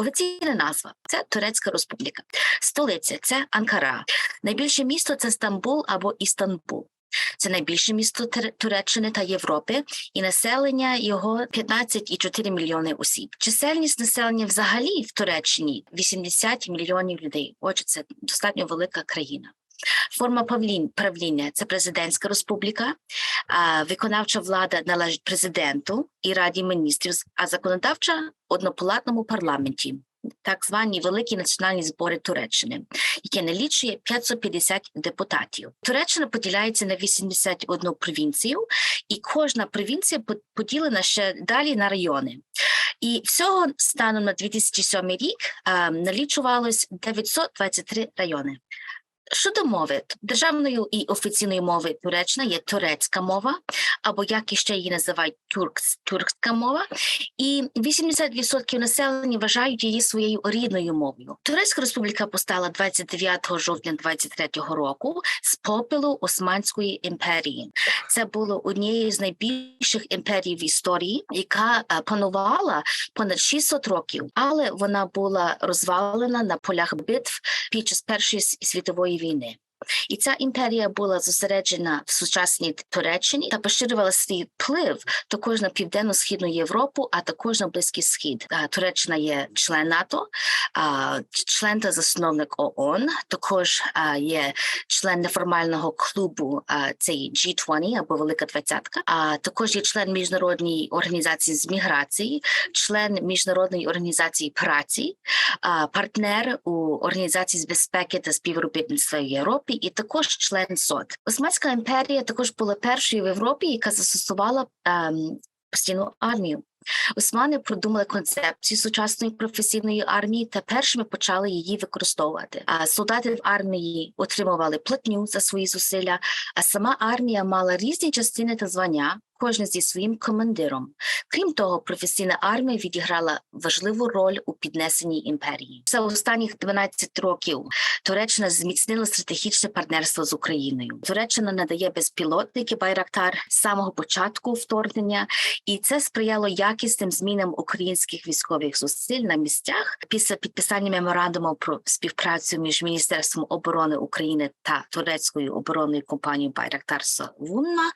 Офіційна назва це Турецька Республіка. Столиця це Анкара. Найбільше місто це Стамбул або Істанбул. Це найбільше місто Туреччини та Європи, і населення його 15,4 мільйони осіб. Чисельність населення взагалі в Туреччині 80 мільйонів людей. Отже, це достатньо велика країна. Форма правління це президентська республіка, виконавча влада належить президенту і раді міністрів, а законодавча однопалатному парламенті. Так звані великі національні збори Туреччини, яке налічує 550 депутатів. Туреччина поділяється на 81 провінцію, і кожна провінція по- поділена ще далі на райони. І всього станом на 2007 рік а, налічувалось 923 райони. Щодо мови, державною і офіційною мовою Туреччина є турецька мова, або як іще її називають тюркс, тюркська мова, і 80% населення вважають її своєю рідною мовою. Турецька республіка постала 29 жовтня 23 року з попелу Османської імперії. Це було однією з найбільших імперій в історії, яка е, панувала понад 600 років, але вона була розвалена на полях битв під час Першої світової війни. І ця імперія була зосереджена в сучасній Туреччині та поширювала свій вплив також на південно-східну Європу, а також на Близький Схід. Туреччина є член НАТО, член та засновник ООН. Також є член неформального клубу цей G20 або Велика Двадцятка. А також є член міжнародної організації з міграції, член міжнародної організації праці, партнер у організації з безпеки та співробітництва в Європі, і також член СОД. Османська імперія також була першою в Європі, яка застосувала ем, постійну армію. Османи продумали концепцію сучасної професійної армії та першими почали її використовувати. А солдати в армії отримували платню за свої зусилля, а сама армія мала різні частини та звання, кожна зі своїм командиром. Крім того, професійна армія відіграла важливу роль у піднесенні імперії. За останніх 12 років Туреччина зміцнила стратегічне партнерство з Україною. Туреччина надає безпілотники Байрактар з самого початку вторгнення, і це сприяло якісним змінам українських військових зусиль на місцях після підписання меморандуму про співпрацю між Міністерством оборони України та турецькою оборонною компанією Байрактар Савунна.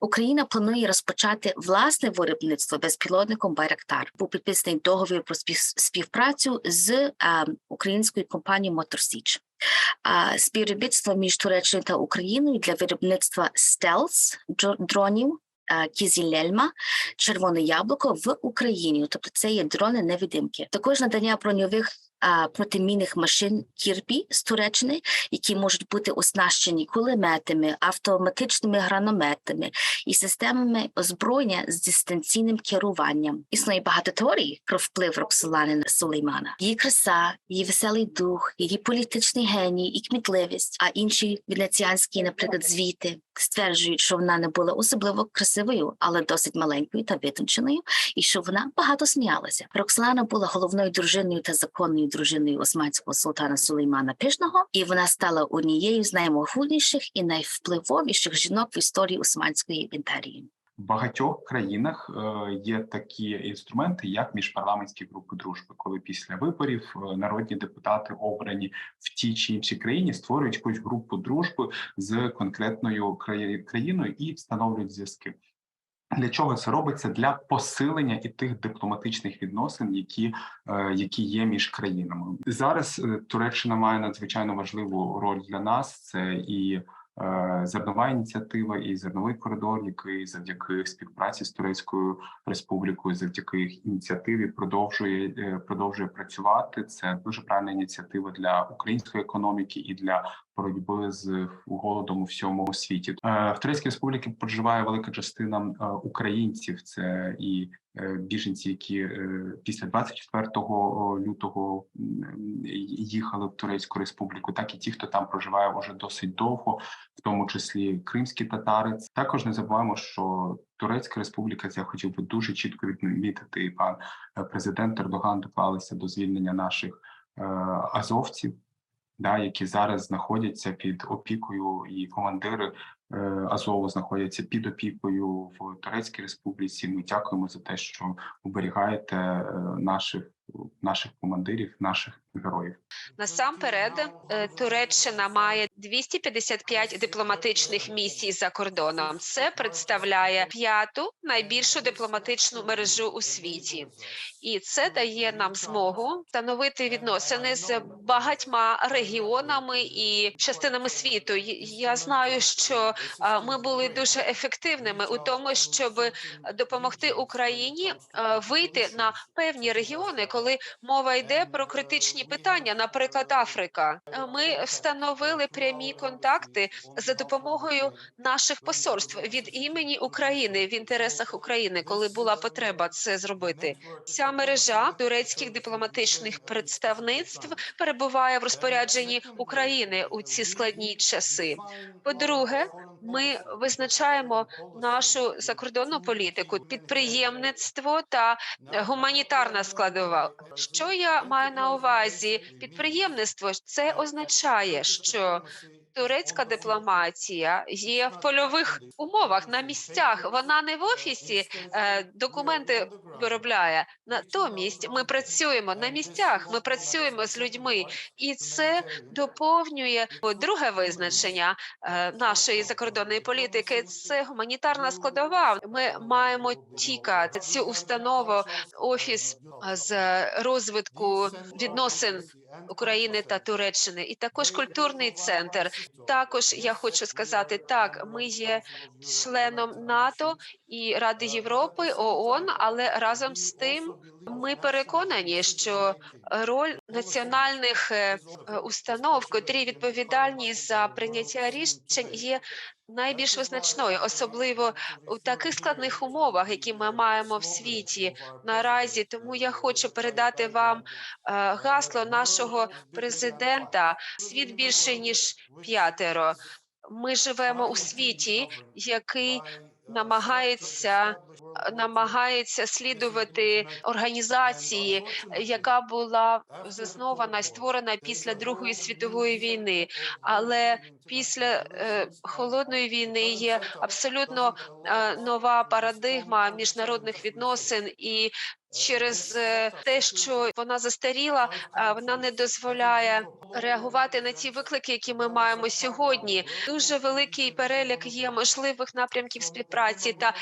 Україна планує розпочати власне виробництво безпілотником Байрактар. Був підписаний договір про спів- співпрацю з е, українською компанією Моторсіч. А співробітництво між Туреччиною та Україною для виробництва стелс дронів. е, Кізілельма, червоне яблуко в Україні, тобто це є дрони невидимки. Також надання броньових протимінних машин Кірпі з Туреччини, які можуть бути оснащені кулеметами, автоматичними гранатометами і системами озброєння з дистанційним керуванням. Існує багато теорій про вплив Роксолани на Сулеймана. Її краса, її веселий дух, її політичний геній і кмітливість, а інші венеціанські, наприклад, звіти стверджують, що вона не була особливо красивою, але досить маленькою та витонченою, і що вона багато сміялася. Роксолана була головною дружиною та законною дружиною османського султана Сулеймана Пишного, і вона стала однією з наймогутніших і найвпливовіших жінок в історії Османської імперії. В багатьох країнах е, є такі інструменти, як міжпарламентські групи дружби, коли після виборів е, народні депутати обрані в тій чи іншій країні створюють якусь групу дружби з конкретною краї- країною і встановлюють зв'язки. Для чого це робиться? Для посилення і тих дипломатичних відносин, які, е, які є між країнами. Зараз е, Туреччина має надзвичайно важливу роль для нас. Це і зернова ініціатива, і зерновий коридор, який завдяки співпраці з Турецькою республікою, завдяки їх ініціативі продовжує е, продовжує працювати. Це дуже правильна ініціатива для української економіки і для боротьби з голодом у всьому світі. Е, В Турецькій республіці проживає велика частина е, українців. Це і е, біженці, які е, після 24 лютого їхали в Турецьку республіку, так і ті, хто там проживає вже досить довго, в тому числі кримські татари. Також не забуваємо, що Турецька республіка, я хотів би дуже чітко відмітити, і пан е, президент Ердоган доклалися до звільнення наших е, азовців да, які зараз знаходяться під опікою і командири е, Азову знаходяться під опікою в Турецькій Республіці. Ми дякуємо за те, що оберігаєте е, наших наших командирів, наших героїв. Насамперед, е, Туреччина має 255 дипломатичних місій за кордоном. Це представляє п'яту найбільшу дипломатичну мережу у світі, і це дає нам змогу встановити відносини з багатьма регіонами і частинами світу. Я знаю, що е, ми були дуже ефективними у тому, щоб допомогти Україні вийти на певні регіони, коли мова йде про критичні питання, наприклад, Африка. Ми встановили прямі контакти за допомогою наших посольств від імені України в інтересах України, коли була потреба це зробити. Ця мережа турецьких дипломатичних представництв перебуває в розпорядженні України у ці складні часи. По-друге, ми визначаємо нашу закордонну політику, підприємництво та е, гуманітарна складова. Що я маю на увазі? Підприємництво це означає, що турецька дипломатія є в польових умовах на місцях. Вона не в офісі е, документи виробляє. Натомість ми працюємо на місцях. Ми працюємо з людьми, і це доповнює друге визначення е, нашої закордонної політики. Це гуманітарна складова. Ми маємо тіка цю установу, офіс е, з розвитку відносин України та Туреччини, і також культурний центр. Також я хочу сказати, так ми є членом НАТО і Ради Європи, ООН, але разом з тим ми переконані, що роль національних е, е, установ, котрі відповідальні за прийняття рішень, є найбільш визначною, особливо у таких складних умовах, які ми маємо в світі наразі. Тому я хочу передати вам е, гасло нашого президента: світ більше ніж п'ятеро. Ми живемо у світі, який намагається намагається слідувати організації, яка була заснована створена після Другої світової війни. Але після е, холодної війни є абсолютно е, нова парадигма міжнародних відносин і. Через е, те, що вона застаріла, вона не дозволяє реагувати на ті виклики, які ми маємо сьогодні. Дуже великий перелік є можливих напрямків співпраці та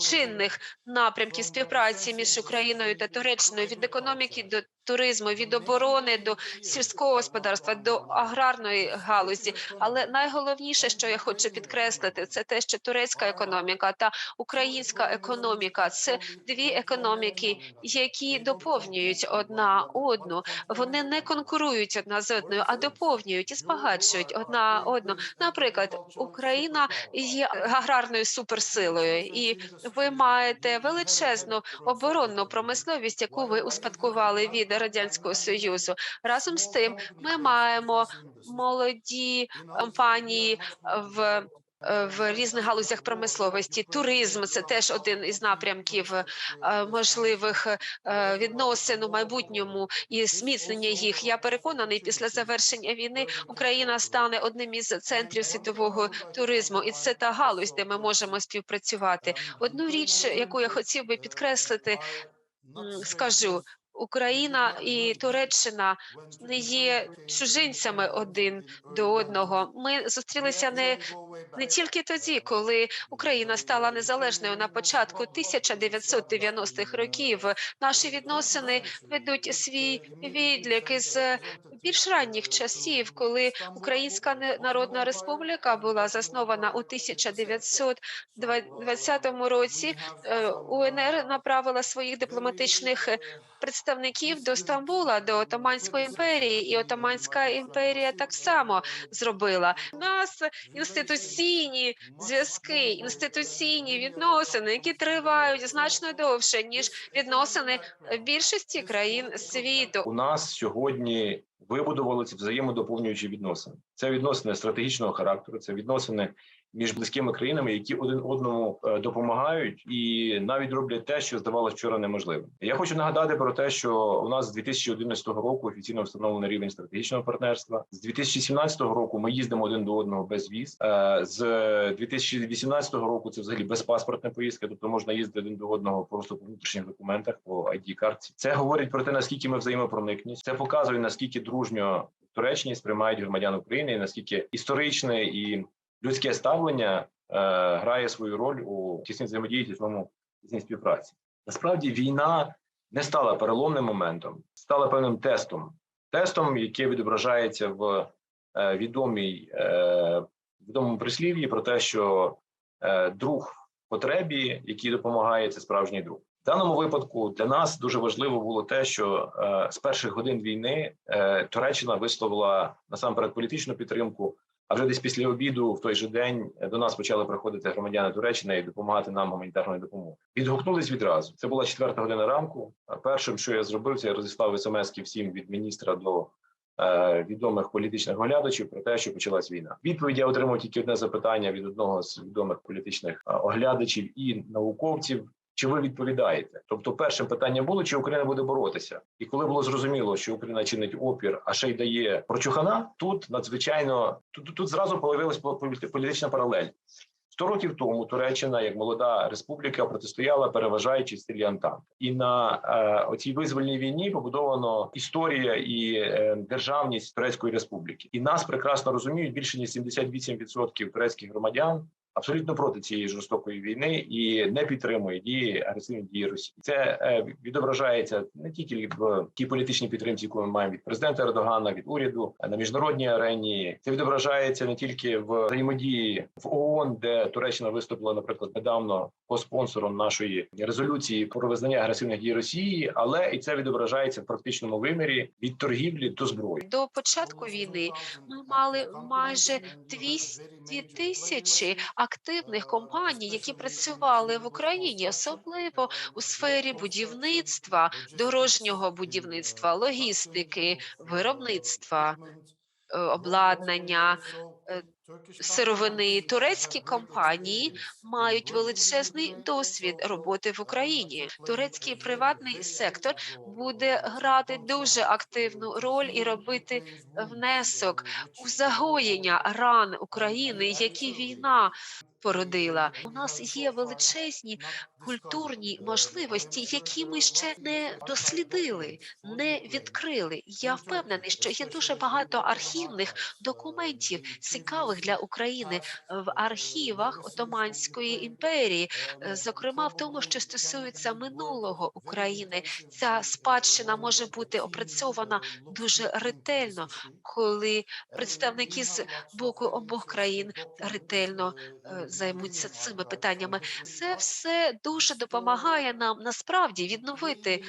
чинних напрямків співпраці між Україною та Туреччиною від економіки до туризму, від оборони до сільського господарства до аграрної галузі. Але найголовніше, що я хочу підкреслити, це те, що турецька економіка та українська економіка це дві економіки, які доповнюють одна одну. Вони не конкурують одна з одною, а доповнюють і збагачують одна одну. Наприклад, Україна є аграрною суперсилою, і ви маєте величезну оборонну промисловість, яку ви успадкували від радянського союзу. Разом з тим, ми маємо молоді компанії в. В різних галузях промисловості туризм це теж один із напрямків е, можливих е, відносин у майбутньому і зміцнення їх. Я переконаний, після завершення війни Україна стане одним із центрів світового туризму, і це та галузь, де ми можемо співпрацювати. Одну річ, яку я хотів би підкреслити, скажу. Україна і Туреччина не є чужинцями один до одного. Ми зустрілися не не тільки тоді, коли Україна стала незалежною на початку 1990-х років. Наші відносини ведуть свій відлік із більш ранніх часів, коли Українська Народна Республіка була заснована у 1920 році. е, УНР направила своїх дипломатичних представників до Стамбула, до Отоманської імперії, і Отоманська імперія так само зробила. У нас інституційні зв'язки, інституційні відносини, які тривають значно довше ніж відносини більшості країн світу. у нас сьогодні вибудувалися взаємодоповнюючі відносини. Це відносини стратегічного характеру, це відносини, між близькими країнами, які один одному е, допомагають і навіть роблять те, що здавалося вчора неможливим. Я хочу нагадати про те, що у нас з 2011 року офіційно встановлений рівень стратегічного партнерства. З 2017 року ми їздимо один до одного без віз. Е, З 2018 року це взагалі безпаспортна поїздка, тобто можна їздити один до одного просто по внутрішніх документах, по id картці Це говорить про те, наскільки ми взаємопроникні. Це показує наскільки дружньо Туреччині сприймають громадян України, наскільки історичне і людське ставлення е, грає свою роль у тісній взаємодії, тісному тісній співпраці. Насправді війна не стала переломним моментом, стала певним тестом, тестом, який відображається в е, відомій е, відомому прислів'ї про те, що е, друг потребі, який допомагає, це справжній друг. В даному випадку для нас дуже важливо було те, що е, з перших годин війни е, Туреччина висловила насамперед політичну підтримку. А вже десь після обіду, в той же день, до нас почали приходити громадяни Туреччини і допомагати нам гуманітарною допомогою. Відгукнулись відразу. Це була четверта година ранку. Першим, що я зробив, це я розіслав смс всім від міністра до е, відомих політичних оглядачів про те, що почалась війна. Відповідь я отримав тільки одне запитання від одного з відомих політичних е, оглядачів і науковців. Чи ви відповідаєте? Тобто, першим питанням було, чи Україна буде боротися, і коли було зрозуміло, що Україна чинить опір, а ще й дає прочухана, тут надзвичайно тут, тут зразу появилась полі- політична паралель. Сто років тому Туреччина, як молода республіка, протистояла переважаючи стилі Антант. І на е, оцій визвольній війні побудовано історія і е, державність Турецької республіки. І нас прекрасно розуміють більше ніж 78% турецьких громадян. Абсолютно проти цієї жорстокої війни і не підтримує дії агресивні дії Росії. Це е, відображається не тільки в тій політичній підтримці, яку ми маємо від президента Ердогана, від уряду а на міжнародній арені. Це відображається не тільки в взаємодії в ООН, де Туреччина виступила, наприклад, недавно спонсором нашої резолюції про визнання агресивних дій Росії, але і це відображається в практичному вимірі від торгівлі до зброї. До початку війни ми мали майже 200 тисячі активних компаній, які працювали в Україні, особливо у сфері будівництва, дорожнього будівництва, логістики, виробництва, е, обладнання, е, сировини. Турецькі компанії мають величезний досвід роботи в Україні. Турецький приватний сектор буде грати дуже активну роль і робити внесок у загоєння ран України, які війна породила. У нас є величезні культурні можливості, які ми ще не дослідили, не відкрили. Я впевнений, що є дуже багато архівних документів цікавих для України в архівах Отоманської імперії, е, зокрема в тому, що стосується минулого України. Ця спадщина може бути опрацьована дуже ретельно, коли представники з боку обох країн ретельно е, займуться цими питаннями. Це все дуже допомагає нам насправді відновити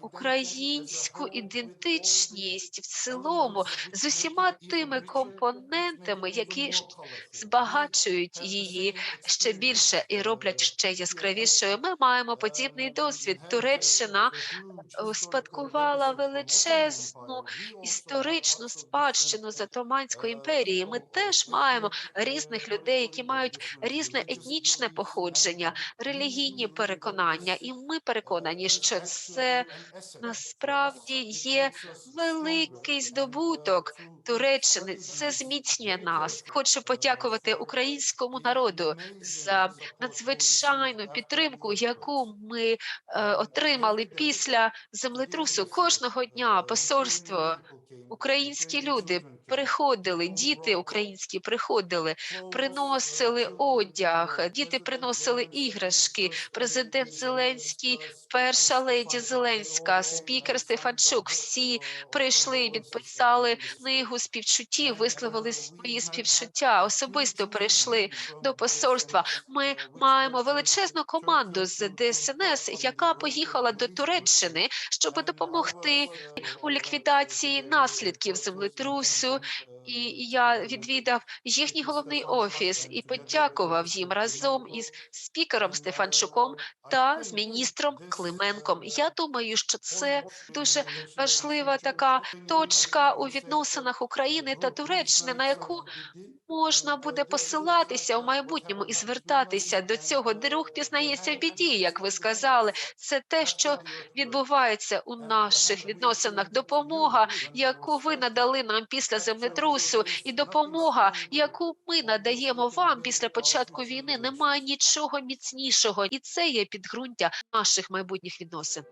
українську ідентичність в цілому з усіма тими компонентами, які збагачують її ще більше і роблять ще яскравішою. Ми маємо подібний досвід. Туреччина е, успадкувала величезну історичну спадщину з Отоманської імперії. Ми теж маємо різних людей, які мають різне етнічне походження, релігійні переконання, і ми переконані, що це насправді є великий здобуток Туреччини. Це зміцнює нас. Хочу подякувати українському народу за надзвичайну підтримку, яку ми е, отримали після землетрусу. Кожного дня посольство українські люди приходили, діти українські приходили, приносили одяг, діти приносили іграшки. Президент Зеленський, перша леді Зеленська, спікер Стефанчук. Всі прийшли, підписали книгу співчуттів, висловили свої співчуття. Особисто прийшли до посольства. Ми маємо величезну команду з ДСНС, яка поїхала до Туреччини, щоб допомогти у ліквідації наслідків наслідків землетрусу, і я відвідав їхній головний офіс і подякував їм разом із спікером Стефанчуком та з міністром Клименком. Я думаю, що це дуже важлива така точка у відносинах України та Туреччини, на яку можна буде посилатися у майбутньому і звертатися до цього. Друг пізнається в біді, як ви сказали. Це те, що відбувається у наших відносинах. Допомога, яку ви надали нам після землетрусу, і допомога, яку ми надаємо вам після початку війни, немає нічого міцнішого, і це є підґрунтя наших майбутніх відносин.